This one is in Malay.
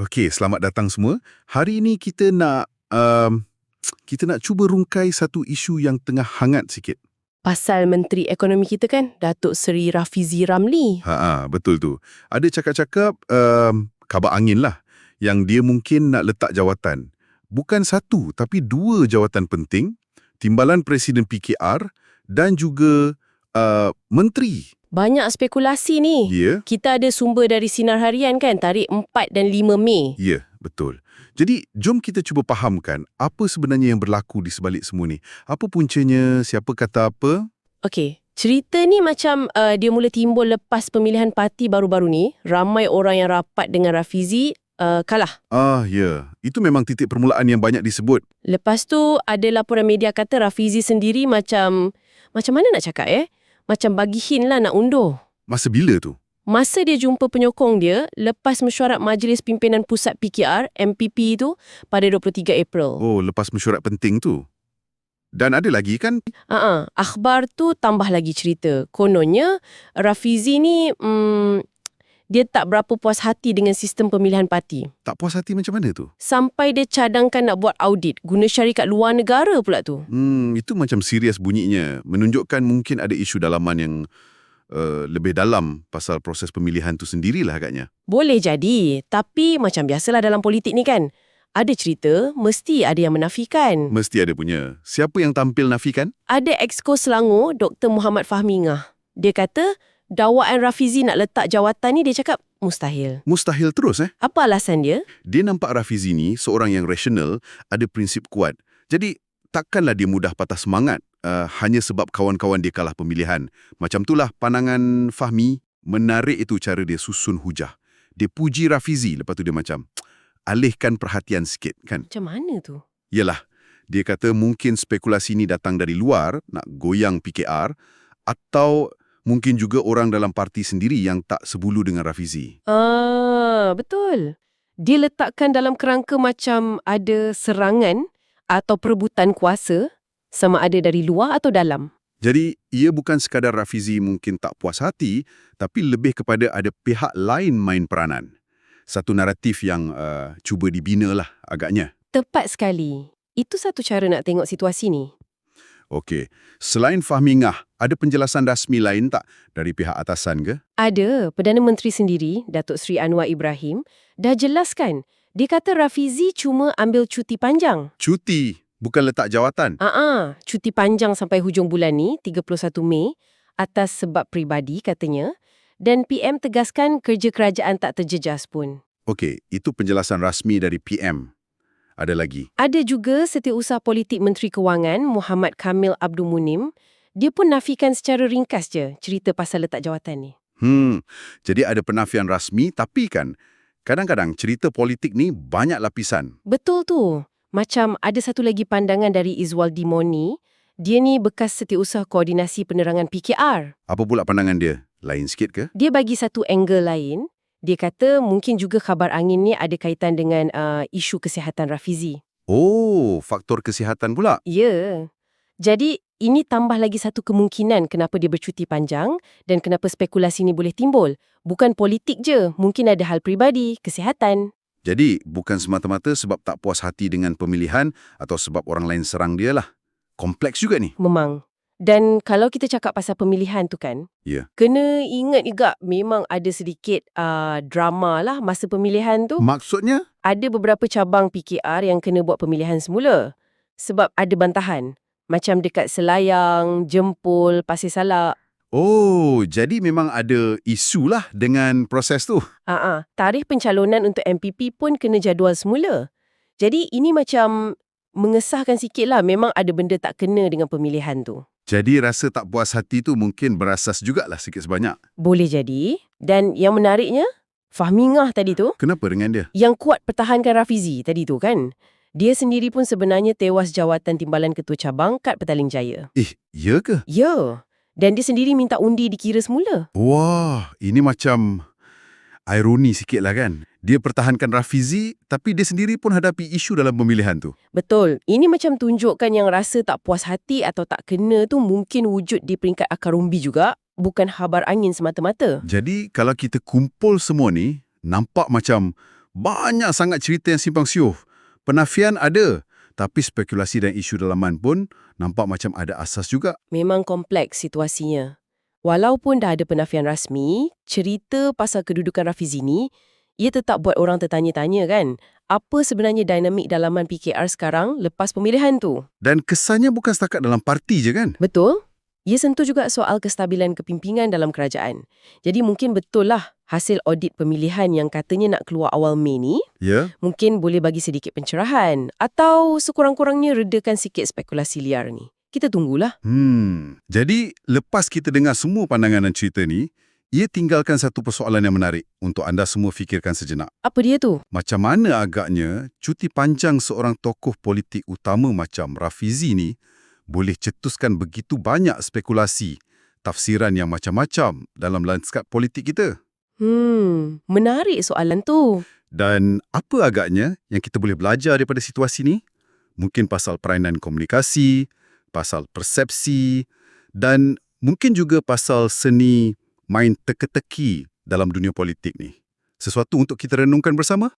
Okey, selamat datang semua. Hari ini kita nak um, kita nak cuba rungkai satu isu yang tengah hangat sikit. Pasal Menteri Ekonomi kita kan, Datuk Seri Rafizi Ramli. Ha, ha betul tu. Ada cakap-cakap um, kabar angin lah yang dia mungkin nak letak jawatan. Bukan satu tapi dua jawatan penting, Timbalan Presiden PKR dan juga uh, menteri. Banyak spekulasi ni. Ya. Kita ada sumber dari Sinar Harian kan, tarikh 4 dan 5 Mei. Ya, betul. Jadi, jom kita cuba fahamkan apa sebenarnya yang berlaku di sebalik semua ni. Apa puncanya, siapa kata apa? Okey, cerita ni macam uh, dia mula timbul lepas pemilihan parti baru-baru ni. Ramai orang yang rapat dengan Rafizi uh, kalah. Ah, ya. Itu memang titik permulaan yang banyak disebut. Lepas tu ada laporan media kata Rafizi sendiri macam... Macam mana nak cakap eh? Macam bagi hint lah nak undur. Masa bila tu? Masa dia jumpa penyokong dia lepas mesyuarat Majlis Pimpinan Pusat PKR, MPP itu, pada 23 April. Oh, lepas mesyuarat penting tu. Dan ada lagi kan? Uh-uh. Akhbar tu tambah lagi cerita. Kononnya, Rafizi ni, hmm, dia tak berapa puas hati dengan sistem pemilihan parti. Tak puas hati macam mana tu? Sampai dia cadangkan nak buat audit guna syarikat luar negara pula tu. Hmm, itu macam serius bunyinya. Menunjukkan mungkin ada isu dalaman yang uh, lebih dalam pasal proses pemilihan tu sendirilah agaknya. Boleh jadi, tapi macam biasalah dalam politik ni kan. Ada cerita, mesti ada yang menafikan. Mesti ada punya. Siapa yang tampil nafikan? Ada Exco Selangor, Dr. Muhammad Fahmi Ngah. Dia kata, dakwaan Rafizi nak letak jawatan ni, dia cakap mustahil. Mustahil terus eh. Apa alasan dia? Dia nampak Rafizi ni seorang yang rasional, ada prinsip kuat. Jadi, takkanlah dia mudah patah semangat uh, hanya sebab kawan-kawan dia kalah pemilihan. Macam itulah pandangan Fahmi menarik itu cara dia susun hujah. Dia puji Rafizi, lepas tu dia macam alihkan perhatian sikit kan. Macam mana tu? Yalah, dia kata mungkin spekulasi ni datang dari luar, nak goyang PKR, atau mungkin juga orang dalam parti sendiri yang tak sebulu dengan Rafizi. Ah, betul. Dia letakkan dalam kerangka macam ada serangan atau perebutan kuasa sama ada dari luar atau dalam. Jadi, ia bukan sekadar Rafizi mungkin tak puas hati, tapi lebih kepada ada pihak lain main peranan. Satu naratif yang uh, cuba dibina lah agaknya. Tepat sekali. Itu satu cara nak tengok situasi ni. Okey, selain Fahmi Ngah, ada penjelasan rasmi lain tak dari pihak atasan ke? Ada, Perdana Menteri sendiri, Datuk Seri Anwar Ibrahim, dah jelaskan. Dia kata Rafizi cuma ambil cuti panjang. Cuti, bukan letak jawatan. Ah, uh cuti panjang sampai hujung bulan ni, 31 Mei, atas sebab peribadi katanya. Dan PM tegaskan kerja kerajaan tak terjejas pun. Okey, itu penjelasan rasmi dari PM. Ada lagi. Ada juga Setiausaha Politik Menteri Kewangan, Muhammad Kamil Abdul Munim. Dia pun nafikan secara ringkas je cerita pasal letak jawatan ni. Hmm, jadi ada penafian rasmi tapi kan, kadang-kadang cerita politik ni banyak lapisan. Betul tu. Macam ada satu lagi pandangan dari Izwal Dimoni. Dia ni bekas Setiausaha Koordinasi Penerangan PKR. Apa pula pandangan dia? Lain sikit ke? Dia bagi satu angle lain. Dia kata mungkin juga khabar angin ni ada kaitan dengan uh, isu kesihatan Rafizi. Oh, faktor kesihatan pula. Ya. Jadi, ini tambah lagi satu kemungkinan kenapa dia bercuti panjang dan kenapa spekulasi ni boleh timbul. Bukan politik je, mungkin ada hal peribadi, kesihatan. Jadi, bukan semata-mata sebab tak puas hati dengan pemilihan atau sebab orang lain serang dia lah. Kompleks juga ni. Memang. Dan kalau kita cakap pasal pemilihan tu kan, Ya. kena ingat juga memang ada sedikit uh, drama lah masa pemilihan tu. Maksudnya? Ada beberapa cabang PKR yang kena buat pemilihan semula. Sebab ada bantahan. Macam dekat Selayang, Jempol, Pasir Salak. Oh, jadi memang ada isu lah dengan proses tu. Ah, tarikh pencalonan untuk MPP pun kena jadual semula. Jadi ini macam mengesahkan sikit lah memang ada benda tak kena dengan pemilihan tu. Jadi rasa tak puas hati tu mungkin berasas jugalah sikit sebanyak. Boleh jadi. Dan yang menariknya, Fahmi Ngah tadi tu, Kenapa dengan dia? yang kuat pertahankan Rafizi tadi tu kan. Dia sendiri pun sebenarnya tewas jawatan timbalan ketua cabang kat Petaling Jaya. Eh, ya ke? Ya. Dan dia sendiri minta undi dikira semula. Wah, ini macam ironi sikit lah kan. Dia pertahankan Rafizi, tapi dia sendiri pun hadapi isu dalam pemilihan tu. Betul. Ini macam tunjukkan yang rasa tak puas hati atau tak kena tu mungkin wujud di peringkat akar umbi juga. Bukan habar angin semata-mata. Jadi, kalau kita kumpul semua ni, nampak macam Banyak sangat cerita yang simpang siuh. Penafian ada, tapi spekulasi dan isu dalaman pun nampak macam ada asas juga. Memang kompleks situasinya. Walaupun dah ada penafian rasmi, cerita pasal kedudukan Rafizi ni, ia tetap buat orang tertanya-tanya kan, apa sebenarnya dinamik dalaman PKR sekarang lepas pemilihan tu? Dan kesannya bukan setakat dalam parti je kan? Betul? Ia sentuh juga soal kestabilan kepimpinan dalam kerajaan. Jadi mungkin betul lah hasil audit pemilihan yang katanya nak keluar awal Mei ni, Ya, mungkin boleh bagi sedikit pencerahan atau sekurang-kurangnya redakan sikit spekulasi liar ni. Kita tunggulah. Hmm. Jadi, lepas kita dengar semua pandangan dan cerita ni, ia tinggalkan satu persoalan yang menarik untuk anda semua fikirkan sejenak. Apa dia tu? Macam mana agaknya cuti panjang seorang tokoh politik utama macam Rafizi ni boleh cetuskan begitu banyak spekulasi, tafsiran yang macam-macam dalam lanskap politik kita? Hmm, menarik soalan tu. Dan apa agaknya yang kita boleh belajar daripada situasi ni? Mungkin pasal peranan komunikasi, pasal persepsi, dan mungkin juga pasal seni main teka-teki dalam dunia politik ni. Sesuatu untuk kita renungkan bersama?